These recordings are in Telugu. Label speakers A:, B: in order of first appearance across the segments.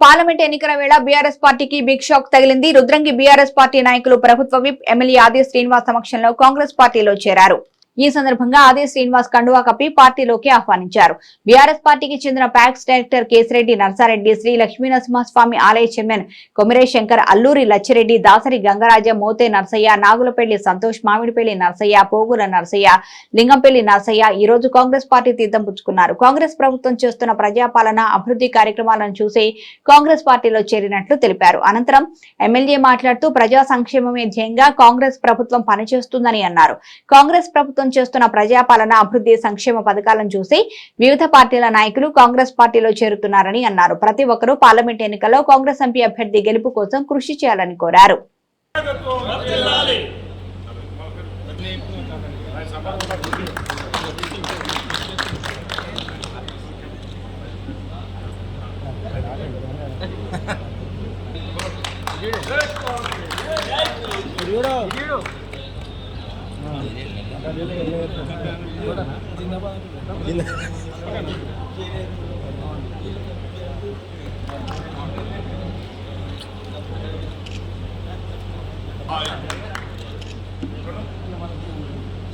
A: పార్లమెంట్ ఎన్నికల వేళ బీఆర్ఎస్ పార్టీకి బిగ్ షాక్ తగిలింది. రుద్రంగి బీఆర్ఎస్ పార్టీ నాయకులు ప్రభుత్వ విప్ ఎమ్మెల్యే ఆది శ్రీనివాస్ సమక్షంలో కాంగ్రెస్ పార్టీలో చేరారు. ఈ సందర్భంగా ఆది శ్రీనివాస్ కండువా కప్పి పార్టీలోకి ఆహ్వానించారు. బీఆర్ఎస్ పార్టీకి చెందిన ప్యాక్స్ డైరెక్టర్ కేసిరెడ్డి నర్సారెడ్డి శ్రీ లక్ష్మీ నరసింహస్వామి ఆలయ చైర్మన్ కొమిరే శంకర్ అల్లూరి లచ్చిరెడ్డి దాసరి గంగరాజ మోతే నర్సయ్య నాగులపల్లి సంతోష్ మామిడిపల్లి నర్సయ్య పోగుల నర్సయ్య లింగంపల్లి నర్సయ్య ఈ రోజు కాంగ్రెస్ పార్టీ తీర్థం పుచ్చుకున్నారు. కాంగ్రెస్ ప్రభుత్వం చేస్తున్న ప్రజాపాలన అభివృద్ధి కార్యక్రమాలను చూసి కాంగ్రెస్ పార్టీలో చేరినట్లు తెలిపారు. అనంతరం ఎమ్మెల్యే మాట్లాడుతూ ప్రజా సంక్షేమమే ధ్యేయంగా కాంగ్రెస్ ప్రభుత్వం పనిచేస్తుందని అన్నారు. కాంగ్రెస్ ప్రభుత్వం చేస్తున్న ప్రజాపాలన అభివృద్ధి సంక్షేమ పథకాలను చూసి వివిధ పార్టీల నాయకులు కాంగ్రెస్ పార్టీలో చేరుతున్నారని అన్నారు. ప్రతి ఒక్కరూ పార్లమెంట్ ఎన్నికల్లో కాంగ్రెస్ ఎంపీ అభ్యర్థి గెలుపు కోసం కృషి చేయాలని కోరారు.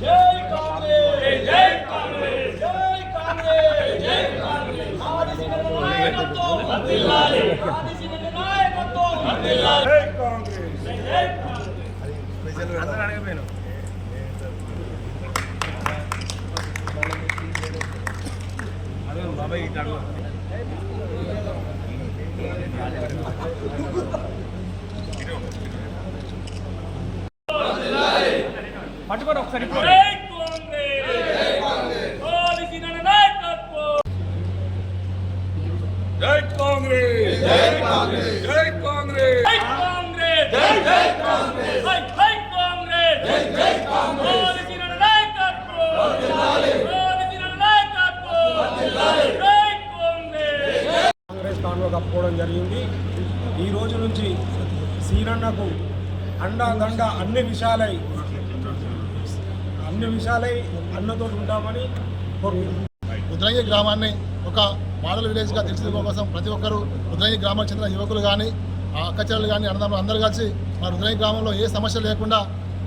B: జై కాంగ్రెస్. జై కాంగ్రెస్. జై కాంగ్రెస్. జై కాంగ్రెస్ ఆదిశివ నాయకత్వం వర్ధిల్లాలి ఆదిశివ నాయకత్వం వర్ధిల్లాలి జై కాంగ్రెస్ జై కాంగ్రెస్ జై
C: ఒకసారి తప్పుకోవడం జరిగింది. ఈ రోజు నుంచి సీనన్నకు అండా దండ అన్ని విషయాలై అన్ని విషయాలై అన్నతో ఉంటామని కోరుకుంటున్నాను
D: గ్రామాన్ని ఒక మోడల్ విలేజ్గా తీర్చిదిద్దడం కోసం ప్రతి ఒక్కరూ రుద్రంగి గ్రామానికి చెందిన యువకులు కానీ అక్కచెల్లెలు కానీ అన్నదమ్ములు అందరూ కలిసి మా రుద్రంగి గ్రామంలో ఏ సమస్య లేకుండా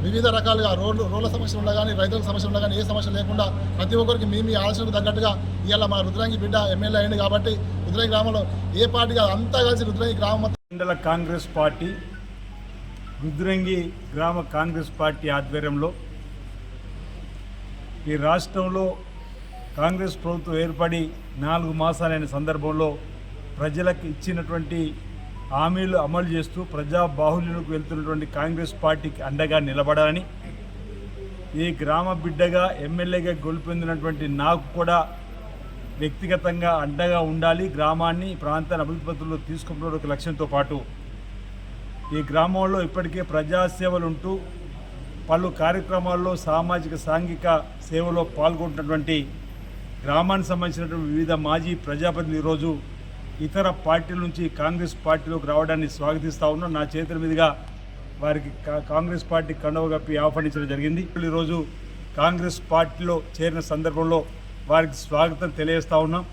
D: వివిధ రకాలుగా రోడ్లు రోడ్ల సమస్యలు ఉన్నా కానీ రైతుల సమస్యలు ఉన్నా కానీ ఏ సమస్య లేకుండా ప్రతి ఒక్కరికి మీ మీ ఆలోచనకు తగ్గట్టుగా ఇవాళ మా రుద్రంగి బిడ్డ ఎమ్మెల్యే అయింది కాబట్టి రుద్రాంగి గ్రామంలో ఏ పార్టీ కాదు అంతా కలిసి రుద్రాంగి గ్రామం
E: మండల కాంగ్రెస్ పార్టీ రుద్రంగి గ్రామ కాంగ్రెస్ పార్టీ ఆధ్వర్యంలో ఈ రాష్ట్రంలో కాంగ్రెస్ ప్రభుత్వం ఏర్పడి నాలుగు మాసాలైన సందర్భంలో ప్రజలకు ఇచ్చినటువంటి హామీలు అమలు చేస్తూ ప్రజా బాహుల్యంలోకి వెళ్తున్నటువంటి కాంగ్రెస్ పార్టీకి అండగా నిలబడాలని ఈ గ్రామ బిడ్డగా ఎమ్మెల్యేగా గెలుపొందినటువంటి నాకు కూడా వ్యక్తిగతంగా అండగా ఉండాలి. గ్రామాన్ని ప్రాంతాన్ని అభివృద్ధి పద్ధతుల్లో తీసుకున్న ఒక లక్ష్యంతో పాటు ఈ గ్రామంలో ఇప్పటికే ప్రజాసేవలు ఉంటూ పలు కార్యక్రమాల్లో సామాజిక సాంఘిక సేవలో పాల్గొంటున్నటువంటి గ్రామానికి సంబంధించినటువంటి వివిధ మాజీ ప్రజాప్రతినిధులు ఈరోజు ఇతర పార్టీల నుంచి కాంగ్రెస్ పార్టీలోకి రావడాన్ని స్వాగతిస్తూ ఉన్నాం. నా చేతుల మీదుగా వారికి కా- కాంగ్రెస్ పార్టీ కండవ కప్పి ఆహ్వానించడం జరిగింది. ఈరోజు కాంగ్రెస్ పార్టీలో చేరిన సందర్భంలో వారికి స్వాగతం తెలియజేస్తూ ఉన్నాం.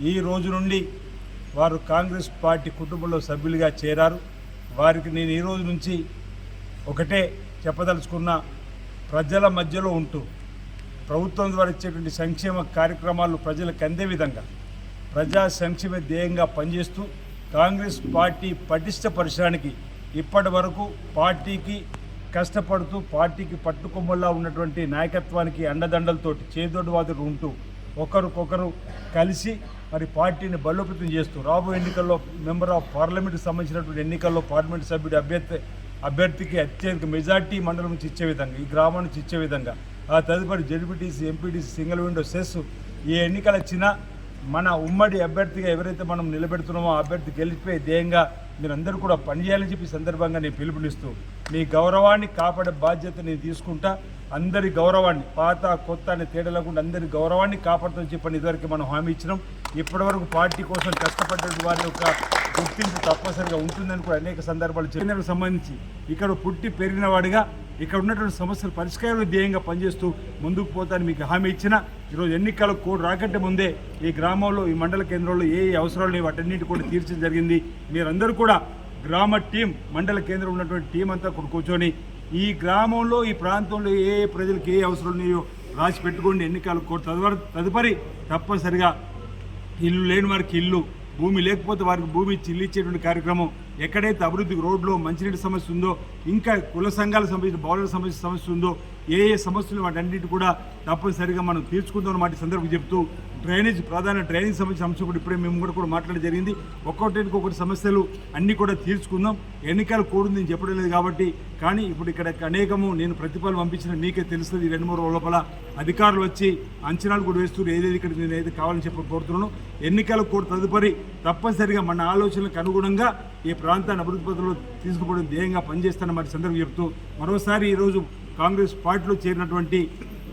E: ఈ రోజు నుండి వారు కాంగ్రెస్ పార్టీ కుటుంబంలో సభ్యులుగా చేరారు. వారికి నేను ఈ రోజు నుంచి ఒకటే చెప్పదలుచుకున్న ప్రజల మధ్యలో ఉంటూ ప్రభుత్వం ద్వారా ఇచ్చేటువంటి సంక్షేమ కార్యక్రమాలు ప్రజలకు అందే విధంగా ప్రజా సంక్షేమ ధ్యేయంగా పనిచేస్తూ కాంగ్రెస్ పార్టీ పటిష్టపరచడానికి ఇప్పటి వరకు పార్టీకి కష్టపడుతూ పార్టీకి పట్టుకొమ్మల్లా ఉన్నటువంటి నాయకత్వానికి అండదండలతోటి చేదోడువాదులు ఉంటూ ఒకరికొకరు కలిసి మరి పార్టీని బలోపేతం చేస్తూ రాబో ఎన్నికల్లో మెంబర్ ఆఫ్ పార్లమెంట్కి సంబంధించినటువంటి ఎన్నికల్లో పార్లమెంట్ సభ్యుడి అభ్యర్థి అభ్యర్థికి అత్యధిక మెజార్టీ మండలం నుంచి ఇచ్చే విధంగా ఈ గ్రామం నుంచి ఇచ్చే విధంగా ఆ తదుపరి ZPTC MPTC single window CESS ఏ ఎన్నికలు వచ్చినా మన ఉమ్మడి అభ్యర్థిగా ఎవరైతే మనం నిలబెడుతున్నామో ఆ అభ్యర్థి గెలిపే ధ్యేయంగా మీరందరూ కూడా పనిచేయాలని చెప్పి సందర్భంగా నేను పిలుపునిస్తూ మీ గౌరవాన్ని కాపాడే బాధ్యత నేను తీసుకుంటా అందరి గౌరవాన్ని పాత కొత్త అనే తేడా లేకుండా అందరి గౌరవాన్ని కాపాడుతామని చెప్పని ఇదివరకు మనం హామీ ఇచ్చినాం. ఇప్పటివరకు పార్టీ కోసం కష్టపడ్డ వారి యొక్క గుర్తింపు తప్పనిసరిగా ఉంటుందని కూడా అనేక సందర్భాలు చెప్పినకు సంబంధించి ఇక్కడ పుట్టి పెరిగిన వాడిగా ఇక్కడ ఉన్నటువంటి సమస్యలు పరిష్కారం ధ్యేయంగా పనిచేస్తూ ముందుకు పోతాను మీకు హామీ ఇచ్చిన ఈరోజు ఎన్నికల కోడ్ రాకంటే ముందే ఈ గ్రామంలో ఈ మండల కేంద్రంలో ఏ ఏ అవసరాలు లేవు వాటన్నింటి కూడా తీర్చడం జరిగింది. మీరందరూ కూడా గ్రామ టీం మండల కేంద్రం ఉన్నటువంటి టీం అంతా కూడా కూర్చొని ఈ గ్రామంలో ఈ ప్రాంతంలో ఏ ఏ ప్రజలకు ఏ అవసరం ఉన్నాయో రాసి పెట్టుకోండి. ఎన్నికల కోడ్ తదుపరి తదుపరి తప్పనిసరిగా ఇల్లు లేని వారికి ఇల్లు భూమి లేకపోతే వారికి భూమి ఇచ్చి ఇల్లు ఇచ్చేటువంటి కార్యక్రమం ఎక్కడైతే అభివృద్ధి రోడ్లో మంచినీటి సమస్య ఉందో ఇంకా కుల సంఘాలకు సంబంధించిన బౌలర్ సంబంధించిన సమస్య ఉందో ఏ ఏ సమస్యలు వాటన్నిటి కూడా తప్పనిసరిగా మనం తీర్చుకుందాం అన్నమాట సందర్భం చెప్తూ డ్రైనేజ్ ప్రధాన డ్రైనేజ్ సంబంధించిన అంశం కూడా ఇప్పుడే మేము కూడా కూడా మాట్లాడడం జరిగింది. ఒక్కొక్కటికి ఒకటి సమస్యలు అన్నీ కూడా తీర్చుకుందాం. ఎన్నికలు కూడింది నేను చెప్పడం లేదు కాబట్టి. కానీ ఇప్పుడు ఇక్కడ అనేకము నేను ప్రతిఫలం పంపించిన మీకే తెలుస్తుంది రెండు మూడు రోజుల లోపల. అధికారులు వచ్చి అంచనాలు కూడా వేస్తూ ఏదేది ఇక్కడ నేను ఏదైతే కావాలని చెప్పి కోరుతున్నాను. ఎన్నికలు కూడా తదుపరి తప్పనిసరిగా మన ఆలోచనలకు అనుగుణంగా ఈ ప్రాంతాన్ని అభివృద్ధి పథంలో తీసుకుపోవడం ధ్యేయంగా పనిచేస్తానన్నమాట సందర్భం చెప్తూ. మరోసారి ఈరోజు కాంగ్రెస్ పార్టీలో చేరినటువంటి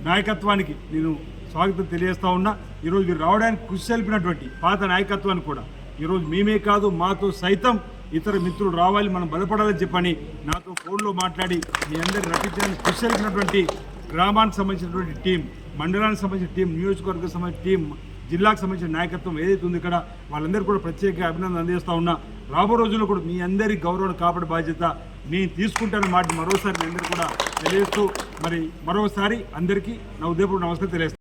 E: నాయకత్వానికి నేను స్వాగతం తెలియజేస్తా ఉన్నా. ఈరోజు మీరు రావడానికి కృషి తెలిపినటువంటి పాత నాయకత్వాన్ని కూడా. ఈరోజు మేమే కాదు మాతో సైతం ఇతర మిత్రులు రావాలి మనం బలపడాలని చెప్పని నాతో ఫోన్లో మాట్లాడి మీ అందరిని రచించడానికి కృషి తెలిపినటువంటి గ్రామానికి సంబంధించినటువంటి టీం మండలానికి సంబంధించిన టీం నియోజకవర్గం సంబంధించిన టీం జిల్లాకు సంబంధించిన నాయకత్వం ఏదైతే ఉంది ఇక్కడ వాళ్ళందరూ కూడా ప్రత్యేక అభినందన అందజేస్తూ ఉన్నా. రాబో రోజుల్లో కూడా మీ అందరి గౌరవం కాపాడే బాధ్యత నేను తీసుకుంటాను మాట మరోసారి మీ అందరూ కూడా తెలియజేస్తూ మరి మరోసారి అందరికీ నా ఉదయపూర్వ నమస్కారం తెలియజేస్తాను.